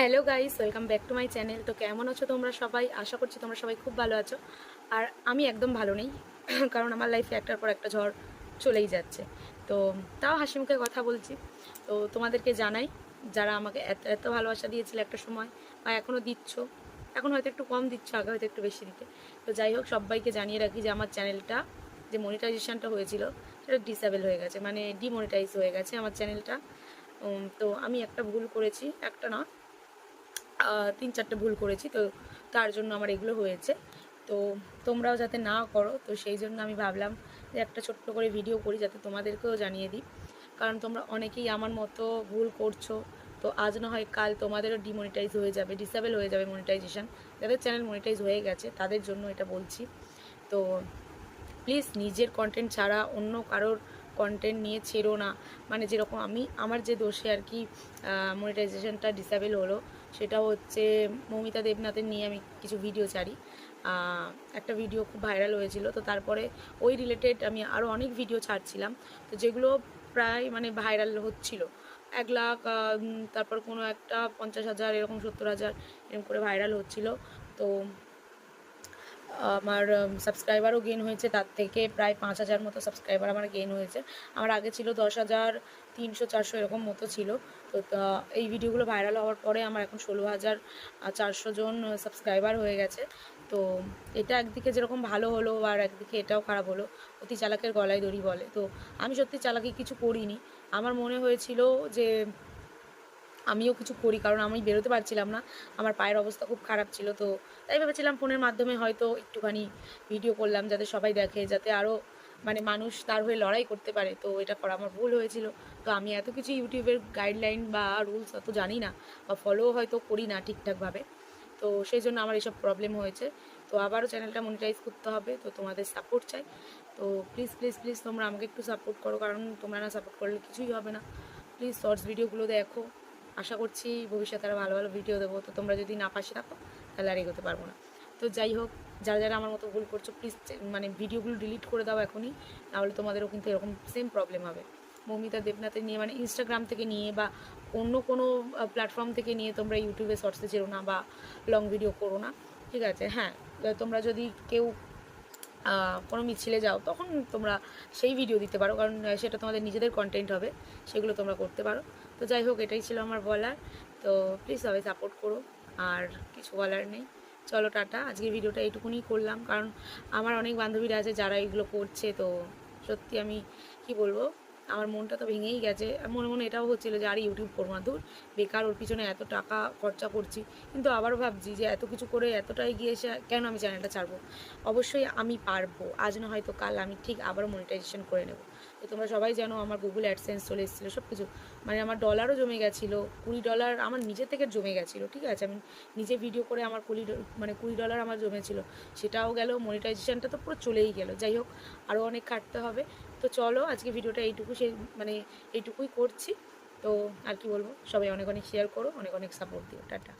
Hello guys, welcome back to my channel. তো কেমন আছো তোমরা সবাই? আশা করছি তোমরা সবাই খুব ভালো আছো। আর আমি একদম ভালো নেই, কারণ আমার লাইফে একটার পর একটা ঝড় চলেই যাচ্ছে। তো তাও হাসি মুখে কথা বলছি। তো তোমাদেরকে জানাই, যারা আমাকে এত এত ভালোবাসা দিয়েছিল একটা সময়, বা এখনও দিচ্ছ, এখন হয়তো একটু কম দিচ্ছ, আগে হয়তো একটু বেশি দিতে। তো যাই হোক, সবাইকে জানিয়ে রাখি যে আমার চ্যানেলটা, যে মনিটাইজেশানটা হয়েছিল, সেটা ডিসেবল হয়ে গেছে মানে ডিমনিটাইজ হয়ে গেছে আমার চ্যানেলটা। তো আমি একটা ভুল করেছি, একটা না তিন চারটে ভুল করেছি, তো তার জন্য আমার এগুলো হয়েছে। তো তোমরাও যাতে না করো, তো সেই জন্য আমি ভাবলাম যে একটা ছোট্ট করে ভিডিও করি, যাতে তোমাদেরকেও জানিয়ে দিই। কারণ তোমরা অনেকেই আমার মতো ভুল করছ, তো আজ না হয় কাল তোমাদেরও ডিমনিটাইজ হয়ে যাবে ডিসেবল হয়ে যাবে মনিটাইজেশান যাদের চ্যানেল মনিটাইজ হয়ে গেছে, তাদের জন্য এটা বলছি। তো প্লিজ নিজের কন্টেন্ট ছাড়া অন্য কারোর কন্টেন্ট নিয়ে ছেড়ো না। মানে যেরকম আমি, আমার যে দোষে আর কি মনিটাইজেশনটা ডিসেবল হলো, সেটা হচ্ছে মৌমিতা দেবনাথের নিয়ে আমি কিছু ভিডিও ছাড়ি। একটা ভিডিও খুব ভাইরাল হয়েছিল, তো তারপরে ওই রিলেটেড আমি আরও অনেক ভিডিও ছাড়ছিলাম। তো যেগুলো প্রায় মানে ভাইরাল হচ্ছিল। এক লাখ তারপর কোনো একটা পঞ্চাশ হাজার, এরকম সত্তর হাজার, এরকম করে ভাইরাল হচ্ছিল। তো আমার সাবস্ক্রাইবারও গেন হয়েছে। তার থেকে প্রায় পাঁচ হাজার মতো সাবস্ক্রাইবার আমার গেন হয়েছে। আমার আগে ছিল দশ হাজার তিনশো চারশো এরকম মতো ছিল। তো, তা, এই ভিডিওগুলো ভাইরাল হওয়ার পরে আমার এখন ষোলো হাজার চারশো জন সাবস্ক্রাইবার হয়ে গেছে। তো, এটা একদিকে যেরকম ভালো হলো আর একদিকে এটাও খারাপ হলো। অতি চালাকের গলায় দড়ি বলে। তো, আমি সত্যি চালাকি কিছু করিনি। আমার মনে হয়েছিল যে আমিও কিছু করি, কারণ আমি বেরোতে পারছিলাম না। আমার পায়ের অবস্থা খুব খারাপ ছিল তো। তাই ভেবেছিলাম ফোনের মাধ্যমে হয়তো একটুখানি ভিডিও করলাম যাতে সবাই দেখে, যাতে আরও মানে মানুষ তার হয়ে লড়াই করতে পারে। তো এটা করা আমার ভুল হয়েছিল। তো আমি এত কিছু ইউটিউবের গাইডলাইন বা রুলস অত জানি না বা ফলো হয়তো করি না ঠিকঠাকভাবে। তো সেই জন্য আমার এসব প্রবলেম হয়েছে। তো আবারও চ্যানেলটা মনিটাইজ করতে হবে। তো তোমাদের সাপোর্ট চাই। তো প্লিজ প্লিজ প্লিজ তোমরা আমাকে একটু সাপোর্ট করো, কারণ তোমরা না সাপোর্ট করলে কিছুই হবে না। প্লিজ শর্টস ভিডিওগুলো দেখো। আশা করছি ভবিষ্যতে আরও ভালো ভালো ভিডিও দেবো। তো তোমরা যদি না পাশে থাকো, তাহলে আর এগোতে পারব না। তো যাই হোক, যারা যারা আমার মতো ভুল করছ প্লিজ মানে ভিডিওগুলো ডিলিট করে দাও এখনই। নাহলে তোমাদেরও কিন্তু এরকম সেম প্রবলেম হবে। মৌমিতা দেবনাথের নিয়ে মানে ইনস্টাগ্রাম থেকে নিয়ে বা অন্য কোনো প্ল্যাটফর্ম থেকে নিয়ে তোমরা ইউটিউবে শর্টসে চেরো না বা লং ভিডিও করো না। ঠিক আছে? হ্যাঁ তোমরা যদি কেউ কোনো মিছিলে যাও, তখন তোমরা সেই ভিডিও দিতে পারো। কারণ সেটা তোমাদের নিজেদের কন্টেন্ট হবে, সেগুলো তোমরা করতে পারো। তো যাই হোক, এটাই ছিল আমার বলার। তো প্লিজ সবাই সাপোর্ট করো, আর কিছু বলার নেই। চলো, টাটা। আজকের ভিডিওটা এইটুকুনি করলাম। কারণ, আমার অনেক বান্ধবীরা আছে যারা এগুলো করছে। তো সত্যি আমি, কি বলব? আমার মনটা তো ভেঙেই গেছে। মনে মনে এটাও হচ্ছিল যে, আর ইউটিউব করব না দূর, বেকার ওর পিছনে এত টাকা খরচা করছি। কিন্তু আবারও ভাবছি যে, এত কিছু করে এতটাই এগিয়ে এসে কেন আমি চ্যানেলটা ছাড়বো? অবশ্যই আমি পারব, আজ না হয়তো কাল আমি ঠিক আবারও মনিটাইজেশন করে নেব। তো তোমরা সবাই জানো আমার গুগল অ্যাডসেন্স চলে এসেছিল সব কিছু মানে আমার ডলারও জমে গেছিল, কুড়ি ডলার আমার নিজে থেকে জমে গেছিল, ঠিক আছে? আমি নিজে ভিডিও করে আমার কুড়ি মানে কুড়ি ডলার আমার জমেছিল, সেটাও গেল মনিটাইজেশনটা তো পুরো চলেই গেল। যাই হোক, আরও অনেক খাটতে হবে। তো চলো, আজকে ভিডিওটা এইটুকু সে মানে এইটুকুই করছি। তো আর কি বলব, সবাই অনেক অনেক শেয়ার করো, অনেক অনেক সাপোর্ট দিও, টাটা।